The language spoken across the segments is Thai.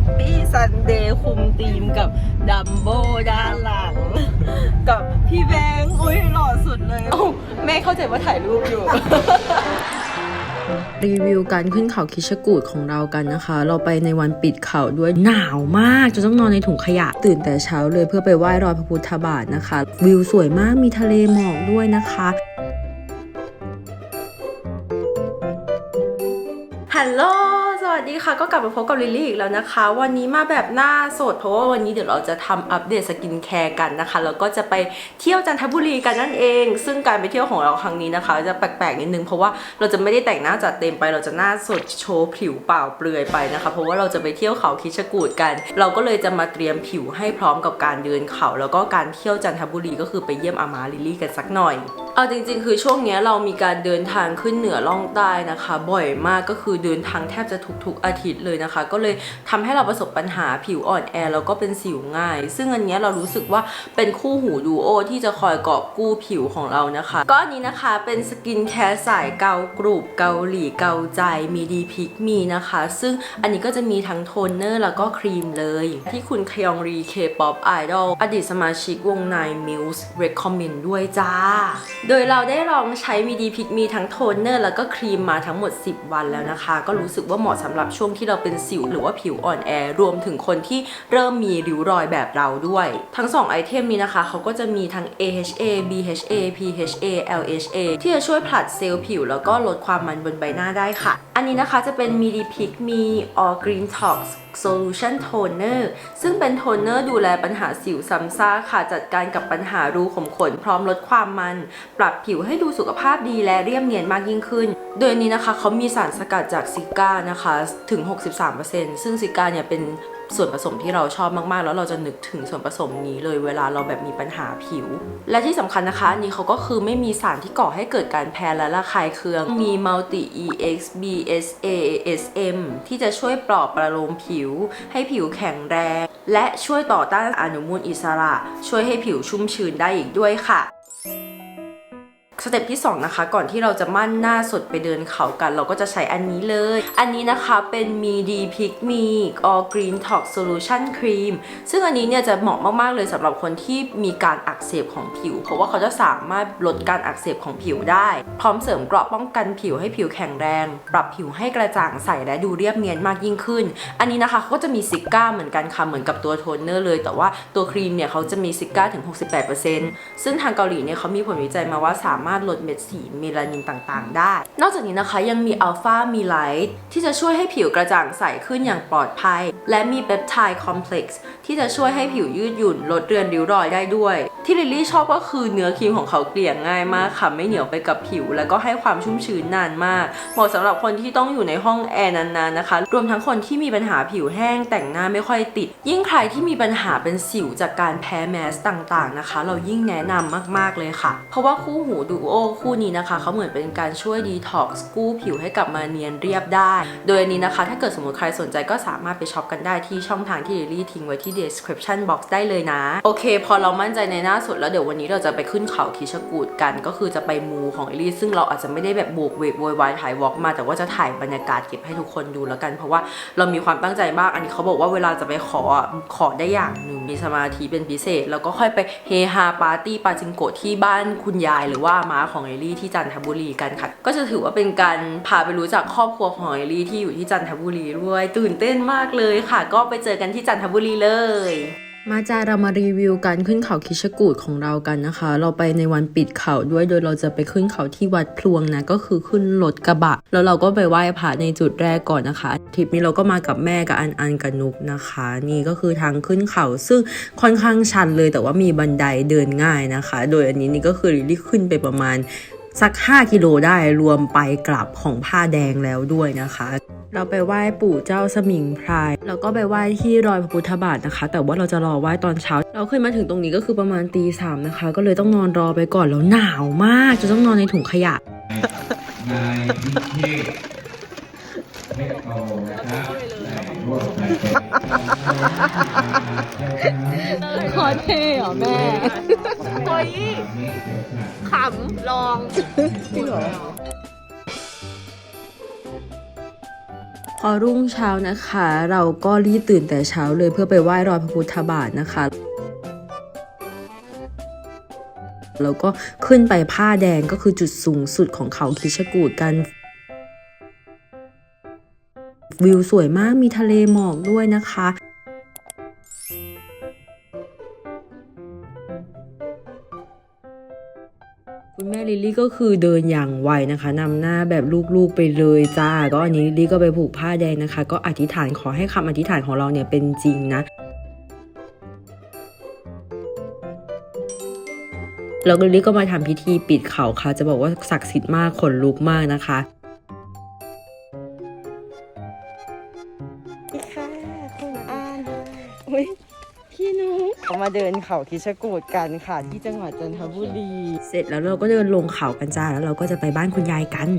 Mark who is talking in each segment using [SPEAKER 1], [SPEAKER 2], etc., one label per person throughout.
[SPEAKER 1] ปปี้ซันเดย์คุมทีมกับดัมโบด้านหลัง กับพี่แบงค์อุ้ยหล่อสุดเลยเอ้าแม่เข้าใจว่าถ่ายรูปอยู่ รีวิวการขึ้นเขาคิชกูดของเรากันนะคะ เราไปในวันปิดเขาด้วยหนาวมากจนต้องนอนในถุงขยะ ตื่นแต่เช้าเลยเพื่อไปไหว้รอยพระพุทธบาทนะคะ วิวสวยมากมีทะเลหมอกด้วยนะคะฮัลโหล สวัสดีค่ะก็กลับมาพบกับลิลลี่อีกแล้วนะคะ วันนี้มาแบบหน้าสดเพราะว่าวันนี้เดี๋ยวเราจะทำอัปเดตสกินแคร์กันนะคะแล้วก็จะไปเที่ยวจันทบุรีกันนั่นเอง ซึ่งการไปเที่ยวของเราครั้งนี้นะคะ จะแปลกๆนิดนึงเพราะว่าเราจะไม่ได้แต่งหน้าจัดเต็มไป เราจะหน้าสดโชว์ผิวเปล่าเปลือยไปนะคะ เพราะว่าเราจะไปเที่ยวเขาคิชกูดกัน เราก็เลยจะมาเตรียมผิวให้พร้อมกับการเดินเขา แล้วก็การเที่ยวจันทบุรีก็คือไปเยี่ยมอามาลิลลี่กันสักหน่อยเอาจริง ๆ คือช่วงนี้เรามีการเดินทางขึ้นเหนือล่องใต้นะคะ บ่อยมากก็คือเดินทางแทบจะทุกๆ อาทิตย์เลยนะคะ ก็เลยทำให้เราประสบปัญหาผิวอ่อนแอแล้วก็เป็นสิวง่าย ซึ่งอันนี้เรารู้สึกว่าเป็นคู่หูดูโอที่จะคอยกอบกู้ผิวของเรานะคะ ก็อันนี้นะคะเป็นสกินแคร์สายเกากรุบเกาหลีเกาใจมีดีพิกมีนะคะ ซึ่งอันนี้ก็จะมีทั้งโทนเนอร์แล้วก็ครีมเลย ที่คุณคยองรีเคป๊อปไอดอลอดีตสมาชิกวงในมิวส์ recommend ด้วยจ้า โดยเราได้ลองใช้มีดีพิกมีทั้งโทนเนอร์แล้วก็ครีมมาทั้งหมด 10 วันแล้วนะคะ ก็รู้สึกว่าเหมาะสำหรับช่วงที่เราเป็นสิวหรือว่าผิวอ่อนแอรวมถึงคนที่เริ่มมีริ้วรอยแบบเราด้วย ทั้ง 2 ไอเทมนี้นะคะ เขาก็จะมีทั้ง AHA BHA PHA LHA ที่จะช่วยผลัดเซลล์ผิว แล้วก็ลดความมันบนใบหน้าได้ค่ะ อันนี้นะคะจะเป็นมีดีพิกมี All Green Tox Solution Toner ซึ่งเป็นโทนเนอร์ดูแลปัญหาสิวซ้ำซากค่ะ จัดการกับปัญหารูขุมขนพร้อมลดความมัน ปรับผิวให้ดูสุขภาพดีและเรียบเนียนมากยิ่งขึ้น โดยนี้นะคะเขามีสารสกัดจากซิก้านะคะถึง 63%ซึ่งซิก้าเนี่ยเป็นส่วนผสมที่เราชอบมากๆ แล้วเราจะนึกถึงส่วนผสมนี้เลยเวลาเราแบบมีปัญหาผิว และที่สำคัญนะคะอันนี้เขาก็คือไม่มีสารที่ก่อให้เกิดการแพ้และระคายเคือง มี Multi EX BSA SM ที่จะช่วยปลอบประโลมผิว ให้ผิวแข็งแรง และช่วยต่อต้านอนุมูลอิสระ ช่วยให้ผิวชุ่มชื้นได้อีกด้วยค่ะ สเต็ปที่ 2 นะคะ ก่อนที่เราจะมั่นหน้าสดไปเดินเขากัน เราก็จะใช้อันนี้เลย อันนี้นะคะเป็นมีดีพิกมี All Green Tox Solution Cream ซึ่งอันนี้เนี่ยจะเหมาะมากๆเลยสำหรับคนที่มีการอักเสบของผิว เพราะว่าเขาจะสามารถลดการอักเสบของผิวได้ พร้อมเสริมเกราะป้องกันผิวให้ผิวแข็งแรง ปรับผิวให้กระจ่างใสและดูเรียบเนียนมากยิ่งขึ้น อันนี้นะคะเขาก็จะมีซิก้าเหมือนกันค่ะเหมือนกับตัวโทนเนอร์เลย แต่ว่าตัวครีมเนี่ยเขาจะมีซิก้าถึง 68%ซึ่งทางเกาหลีเนี่ยเขามีผลวิจัยมาว่าสามารถลดเม็ดสีเมลานินต่างๆ ได้ นอกจากนี้นะคะยังมีอัลฟามีไลท์ที่จะช่วยให้ผิวกระจ่างใสขึ้นอย่างปลอดภัย และมีเปปไทด์คอมเพล็กซ์ที่จะช่วยให้ผิวยืดหยุ่นลดเรือนริ้วรอยได้ด้วย ที่ลิลลี่ชอบก็คือเนื้อครีมของเขาเกลี่ยง่ายมากค่ะไม่เหนียวไปกับผิว แล้วก็ให้ความชุ่มชื้นนานมาก เหมาะสำหรับคนที่ต้องอยู่ในห้องแอร์นานๆนะคะ รวมทั้งคนที่มีปัญหาผิวแห้งแต่งหน้าไม่ค่อยติด ยิ่งใครที่มีปัญหาเป็นสิวจากการแพ้แมสต่างๆนะคะ เรายิ่งแนะนำมากๆเลยค่ะ เพราะว่าคู่หูดูโอคู่นี้นะคะเขาเหมือนเป็นการช่วยดีท็อกซ์กู้ผิวให้กลับมาเนียนเรียบได้ โดยอันนี้นะคะ ถ้าเกิดสมมติใครสนใจก็สามารถไปช็อปกันได้ที่ช่องทางที่ลิลลี่ทิ้งไว้ที่ description box ได้เลยนะ โอเค พอเรามั่นใจในหน้าสุดแล้วเดี๋ยววันนี้เราจะไปขึ้นเขาคิชกูดกัน ก็คือจะไปมูของลิลลี่ซึ่งเราอาจจะไม่ได้แบบโบกเวกโวยวายถ่ายวอล์กมา แต่ว่าจะถ่ายบรรยากาศเก็บให้ทุกคนดูแล้วกัน เพราะว่าเรามีความตั้งใจมากอันนี้เขาบอกว่าเวลาจะไปขอขอได้อย่างหนึ่งมีสมาธิเป็นพิเศษ แล้วก็ค่อยไปเฮฮาปาร์ตี้ปาจิงโกะที่บ้านคุณยายหรือว่าม้าของเอลลี่ที่จันทบุรีกันค่ะ ก็จะถือว่าเป็นการพาไปรู้จักครอบครัวของเอลลี่ที่อยู่ที่จันทบุรีด้วย ตื่นเต้นมากเลยค่ะ ก็ไปเจอกันที่จันทบุรีเลย มาจาเรามารีวิวการขึ้นเขาคิชกูดของเรากันนะคะ เราไปในวันปิดเขาด้วยโดยเราจะไปขึ้นเขาที่วัดพลวงนะก็คือขึ้นรถกระบะ แล้วเราก็ไปไหว้พระในจุดแรกก่อนนะคะทริปนี้เราก็มากับแม่กับอันอันกับนุกนะคะ นี่ก็คือทางขึ้นเขาซึ่งค่อนข้างชันเลย แต่ว่ามีบันไดเดินง่ายนะคะ โดยอันนี้นี่ก็คือรีขึ้นไปประมาณสัก 5 กิโลได้รวมไปกลับของผ้าแดงแล้วด้วยนะคะ เราไปไหว้ปู่เจ้าสมิงพราย แล้วก็ไปไหว้ที่รอยพระพุทธบาทนะคะ แต่ว่าเราจะรอไหว้ตอนเช้า เราขึ้นมาถึงตรงนี้ก็คือประมาณตีสามนะคะ ก็เลยต้องนอนรอไปก่อนแล้วหนาวมาก จะต้องนอนในถุงขยะ
[SPEAKER 2] นายวิเทศเล็กโตนะครับได้ร่วมกันเป็น
[SPEAKER 1] ขอเท่เหรอแม่
[SPEAKER 2] โอ้ย
[SPEAKER 1] ขำลองจริงเหรอ
[SPEAKER 3] พอรุ่งเช้านะคะ เราก็รีบตื่นแต่เช้าเลยเพื่อไปไหว้รอยพระพุทธบาทนะคะแล้วก็ขึ้นไปผ้าแดงก็คือจุดสูงสุดของเขาคิชกูดกัน วิวสวยมากมีทะเลหมอกด้วยนะคะ ลี่ก็คือเดินอย่างไวนะคะนำหน้าแบบลูกๆไปเลยจ้า ก็อันนี้ลิลลี่ก็ไปผูกผ้าแดงนะคะ ก็อธิษฐานขอให้คำอธิษฐานของเราเนี่ยเป็นจริงนะแล้วลิลลี่ก็มาทำพิธีปิดเขาค่ะ จะบอกว่าศักดิ์สิทธิ์มากขนลุกมากนะคะ
[SPEAKER 1] เรามาเดินเขาคิชกูดกันค่ะ ที่จังหวัดจันทบุรี
[SPEAKER 3] เสร็จแล้วเราก็เดินลงเขากันจ้าแล้วเราก็จะไปบ้านคุณยายกัน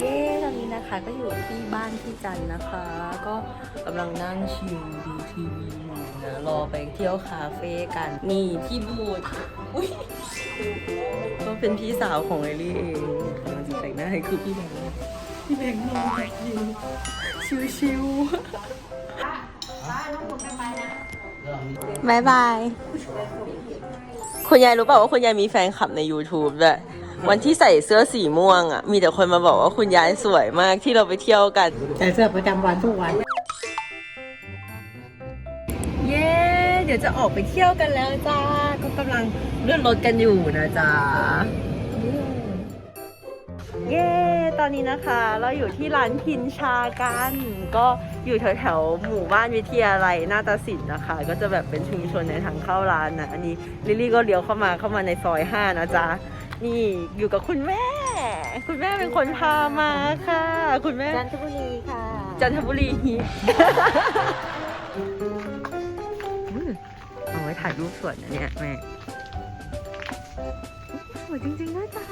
[SPEAKER 3] เย้ตอนนี้นะคะก็อยู่ที่บ้านพี่จันนะคะ ก็กำลังนั่งชิลดูทีวีอยู่นะรอไปเที่ยวคาเฟ่กัน นี่พี่บูดอุ้ยก็เป็นพี่สาวของเอลี่เองกำลังจะแต่งหน้าให้คือพี่แบงค์พี่แบงค์นอนแบบอยู่ชิวๆ
[SPEAKER 1] บายบาย
[SPEAKER 3] คุณยายรู้เปล่าว่าคุณยายมีแฟนคลับใน YouTube ด้วย วันที่ใส่เสื้อสีม่วงอะ มีแต่คนมาบอกว่าคุณยายสวยมากที่เราไปเที่ยวกัน
[SPEAKER 4] ใส่เสื้อประจำวันทุกวัน
[SPEAKER 3] เย้ เดี๋ยวจะออกไปเที่ยวกันแล้วจ้า ก็กำลังเลื่อนรถกันอยู่นะจ๊ะ เย้ ตอนนี้นะคะเราอยู่ที่ร้านพินชากัน ก็อยู่แถวแถวๆหมู่บ้านวิทยาลัยนาฏศิลป์นะคะ ก็จะแบบเป็นชุมชนในทางเข้าร้านนะ อันนี้ลิลลี่ก็เลี้ยวเข้ามาเข้ามาในซอย 5 นะจ๊ะ นี่อยู่กับคุณแม่ คุณแม่เป็นคนพามาค่ะ คุณแม่
[SPEAKER 4] จันทบุรีค่ะ
[SPEAKER 3] จันทบุรีฮิตอืมเอาไว้ถ่ายรูปสวยนะเนี่ยแม่สวยจริงๆด้วยจ้ะ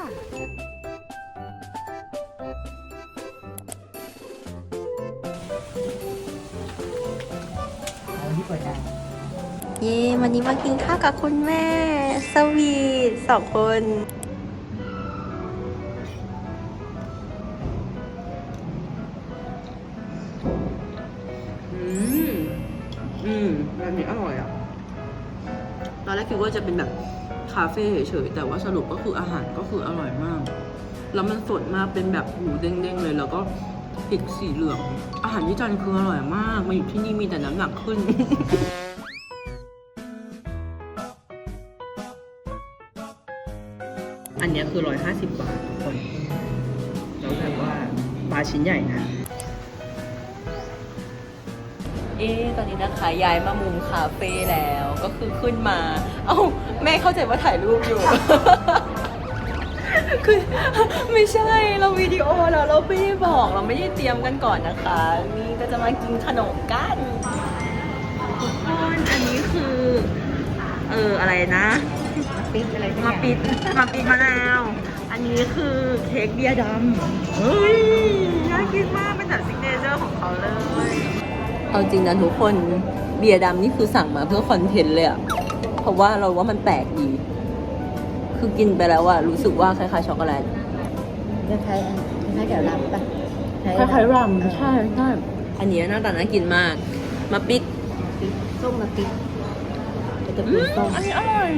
[SPEAKER 4] เอาที่เปิดได้
[SPEAKER 1] เย้วันนี้มากินข้าวกับคุณแม่ สวีทสองคน
[SPEAKER 3] อืมอืมแบบนี้อร่อยอะตอนแรกคิดว่าจะเป็นแบบคาเฟ่เฉยๆแต่ว่าสรุปก็คืออาหารก็คืออร่อยมาก แล้วมันสดมากเป็นแบบหมูเด้งๆเลยแล้วก็ พริกสีเหลือง อาหารที่จันทร์คืออร่อยมาก มาอยู่ที่นี่มีแต่น้ำหนักขึ้น อันเนี้ยคือ 150 บาททุกคน แล้วแบบว่าปลาชิ้นใหญ่นะเอ๊ะตอนนี้นะคะย้ายมามุมคาเฟ่แล้ว ก็คือขึ้นมา เอ้า แม่เข้าใจว่าถ่ายรูปอยู่ คือไม่ใช่เราวิดีโอแล้วเราไม่ได้บอกเราไม่ได้เตรียมกันก่อนนะคะ นี่ก็จะมากินขนมกันทุกคนอันนี้คือ เอออะไรนะ
[SPEAKER 4] ปิ๊กอะไรที่
[SPEAKER 3] มาปิดมาปิดมะนาว อันนี้คือเค้กเบียร์ดำเฮ้ยน่ากินมากเป็นแบบซิกเนเจอร์ของเขาเลยเอาจริงนะทุกคนเบียร์ดำนี่คือสั่งมาเพื่อคอนเทนต์เลยอะเพราะว่าเราว่ามันแปลกดี คือกินไปแล้วอะรู้สึกว่าคล้ายๆช็อกโกแลต
[SPEAKER 4] คล้ายๆคล้ายๆกับรำปะ
[SPEAKER 3] คล้ายๆรัมใช่ใช่อันนี้หน้าตาน่ากินมาก มาปิด
[SPEAKER 4] ปิ๊กส้มมาปิ๊กจะ
[SPEAKER 3] อื
[SPEAKER 4] เป็น
[SPEAKER 3] ม
[SPEAKER 4] ส้ม
[SPEAKER 3] อันนี้อร่อย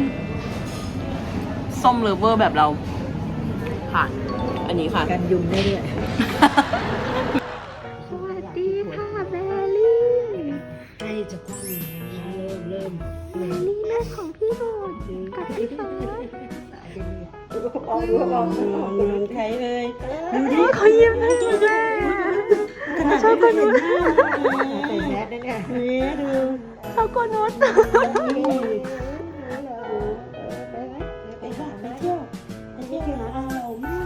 [SPEAKER 3] ส้มเลฟเวอร์แบบเราผ่านอันนี้ค่ะ
[SPEAKER 4] กันยุงได้ด้วย
[SPEAKER 1] อ
[SPEAKER 4] อกออกออกใครเลย
[SPEAKER 1] ดูดิเขายิ้มให้แม่ชอบคนนู้น
[SPEAKER 4] ใส่แมสนั่นไงนี่ดู
[SPEAKER 1] ชอบคนนู้น
[SPEAKER 4] ไปไปไปเที่ยวไปเที่ยวเหนเอามา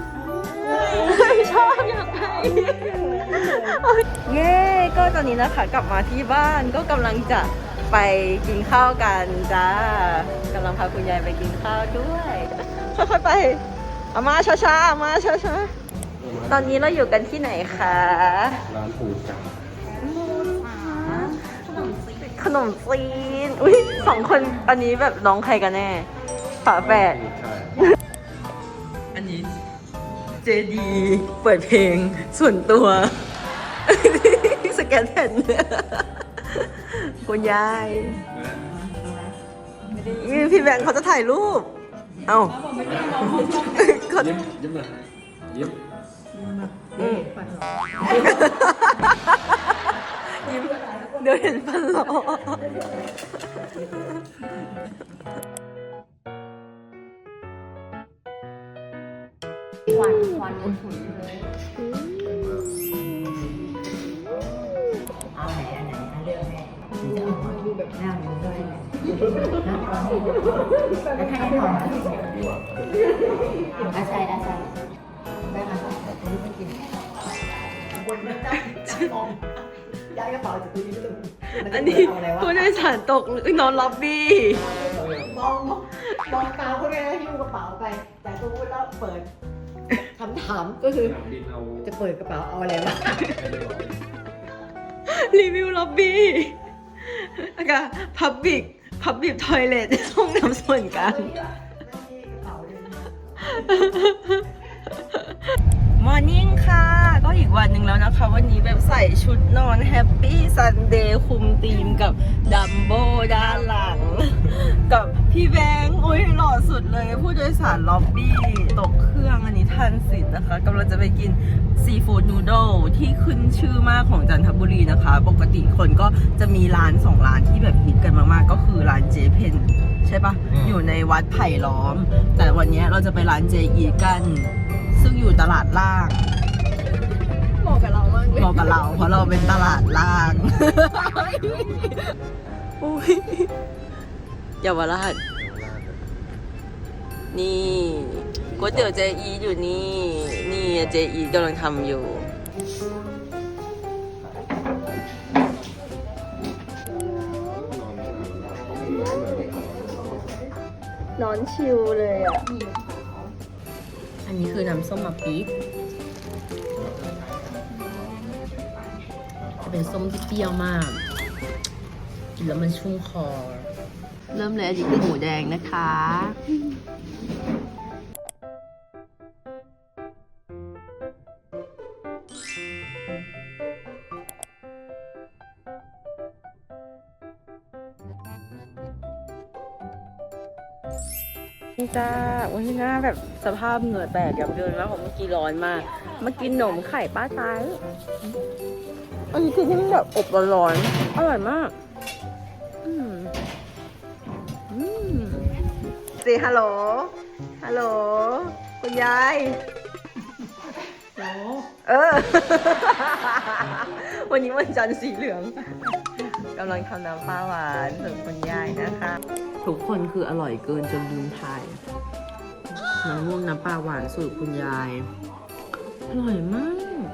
[SPEAKER 4] ก
[SPEAKER 1] ชอบอยากไปเย้ก็ตอนนี้นะคะกลับมาที่บ้านก็กำลังจะไปกินข้าวกันจ้ากำลังพาคุณยายไปกินข้าวด้วย ค่อยๆไปอามาช้าๆอามาช้าๆตอนนี้เราอยู่กันที่ไหนคะ
[SPEAKER 2] ร้านปูจัง
[SPEAKER 1] ขนมจีนอุ้ยสองคนอันนี้แบบน้องใครกันแน่ฝาแฝด
[SPEAKER 2] ใช่
[SPEAKER 3] อันนี้เจดีเปิดเพลงส่วนตัวแกนเห็นคุณยายนี่พี่แบงค์เขาจะถ่ายรูป เอ้าเขา
[SPEAKER 2] ยิ้มยิ้มหน่อยยิ้ม
[SPEAKER 3] อืมยิ้มเดี๋ยวเห็นฟันหลอ
[SPEAKER 4] ควันควันอุ่นๆเลยเอาไหนอันไหนอันเลือกแม่จะเอาดูแบบหน้าหนูด้วยนะต อนที่แล้วถ้าให้นอนอาชัยอาชัยแม่อาชัยแต่ตัวนี้ไม่กินวนมาได้มองย้ายกระเป๋าจากตัวนี้ไปตรง
[SPEAKER 3] อันนี้ผู้โดยสารตกหรือนอนล็อบบี้
[SPEAKER 4] มองมองมองตาเขาเลยนะหิ้วกระเป๋าไป แต่ตัวพูดแล้วเปิดคำถามก็คือ
[SPEAKER 2] สนามบินเอา
[SPEAKER 4] จะเปิดกระเป๋าเอาอะไรวะ
[SPEAKER 2] ไปเลยเหรอ
[SPEAKER 3] รีวิวล็อบบี้แล้วก็พับบิก พับบิกทอยเลทห้องน้ำส่วนกลางมอร์นิ่งค่ะ ก็อีกวันหนึ่งแล้วนะคะ วันนี้แบบใส่ชุดนอนแฮปปี้ซันเดย์คุมธีมกับดัมโบด้านหลัง กับพี่แบงค์อุ้ยหล่อสุดเลย ผู้โดยสารล็อบบี้ ตกเครื่องอันนี้ทันสิทธ์นะคะกำลังจะไปกินซีฟู้ดนูโดที่ขึ้นชื่อมากของจันทบุรีนะคะ ปกติคนก็จะมีร้านสองร้านที่แบบฮิตกันมากๆก็ ช่ปะอยู่ในวัดไผ่ล้อม แต่วันนี้เราจะไปร้านเจอีกัน ซึ่งอยู่ตลาดล่าง
[SPEAKER 1] เหมาะกับเรามากเลย
[SPEAKER 3] เหมาะกับเรา เพราะเราเป็นตลาดล่างอุ้ยเยาวราชนี่ก๋วยเตี๋ยวเจอีอยู่นี่ นี่เจอีกำลังทำอยู่ นอนชิวเลยอะ อันนี้คือน้ำส้มมาปี๊บจะเป็นส้มที่เปรี้ยวมาก กินแล้วมันชุ่มคอ เริ่มเลยอันนี้คือหมูแดงนะคะ นี่จ้าวันนี้หน้าแบบสภาพเหงื่อแตกยับเยินมากของเมื่อกี้ร้อนมากมากินหนมไข่ป้าตายอันนี้คือที่มันแบบอบร้อนๆอร่อยมากอืมอืมสิฮัลโหล ฮัลโหล คุณยายเออ วันนี้วันจันทร์สีเหลืองกำลังทำน้ำปลาหวานเสิร์ฟคุณยายนะคะ ทุกคนคืออร่อยเกินจนลืมทายน้ำม่วงน้ำปลาหวานสูตรคุณยาย อร่อยมาก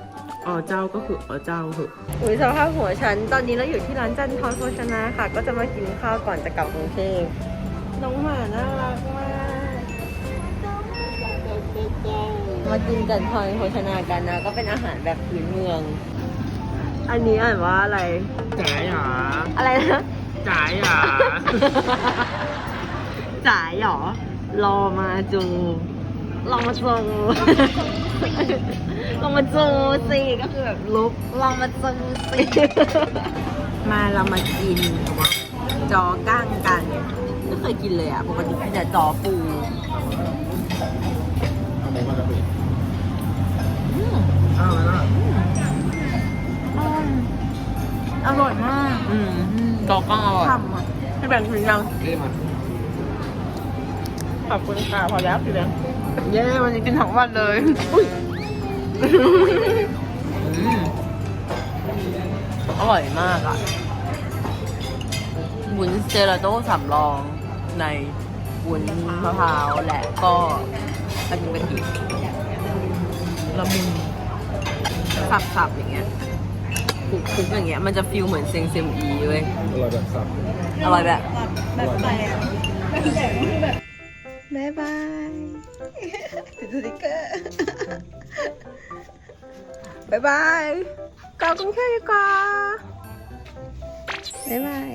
[SPEAKER 3] อ๋อเจ้าก็คืออ๋อเจ้าเหอะอุ้ยสภาพหัวฉัน ตอนนี้เราอยู่ที่ร้านจันทร์โภชนาค่ะ ก็จะมากินข้าวก่อนจะกลับกรุงเทพน้องหมาน่ารักมากมากินจันทร์โภชนากันนะ ก็เป็นอาหารแบบพื้นเมือง อันนี้อ่านว่าอะไร
[SPEAKER 2] จ๋ายหรอ
[SPEAKER 3] อะไรนะ
[SPEAKER 2] จ๋ายหรอ
[SPEAKER 3] จ๋ายหรอ รอมาจูลองมาจูลองมาจูสิก็คือแบบลุกลองมาจูสิมาเรามากินจอก้างกันไม่เคยกินเลยอะปกติกินแต่จอปู
[SPEAKER 2] เอาไหนมากระปิด
[SPEAKER 3] อืม
[SPEAKER 2] อ้าวแล้ว
[SPEAKER 3] อร่อยมากอืม จอก้างอร่อยทำอะให้แบ่งถึงยัง
[SPEAKER 2] เอ้ยมัน
[SPEAKER 3] ขอบคุณค่ะพอแล้วพี่แบงค์เย้วันนี้กินทั้งวันเลย อุ้ยอืมอร่อยมากอะวุ้นเจลาโต้สำรองในวุ้นมะพร้าวและก็กระทิงกะทิละมุนสับๆอย่างเงี้ย คลุกๆอย่างเงี้ยมันจะฟิลเหมือนเซงเซมอีเว้ย
[SPEAKER 2] อร่อยแบบสับ
[SPEAKER 3] อร่อยแบบ
[SPEAKER 2] แบบแปลก
[SPEAKER 3] บายบายติดสติกเกอร์บายบายกลับกรุงเทพดีกว่าบายบาย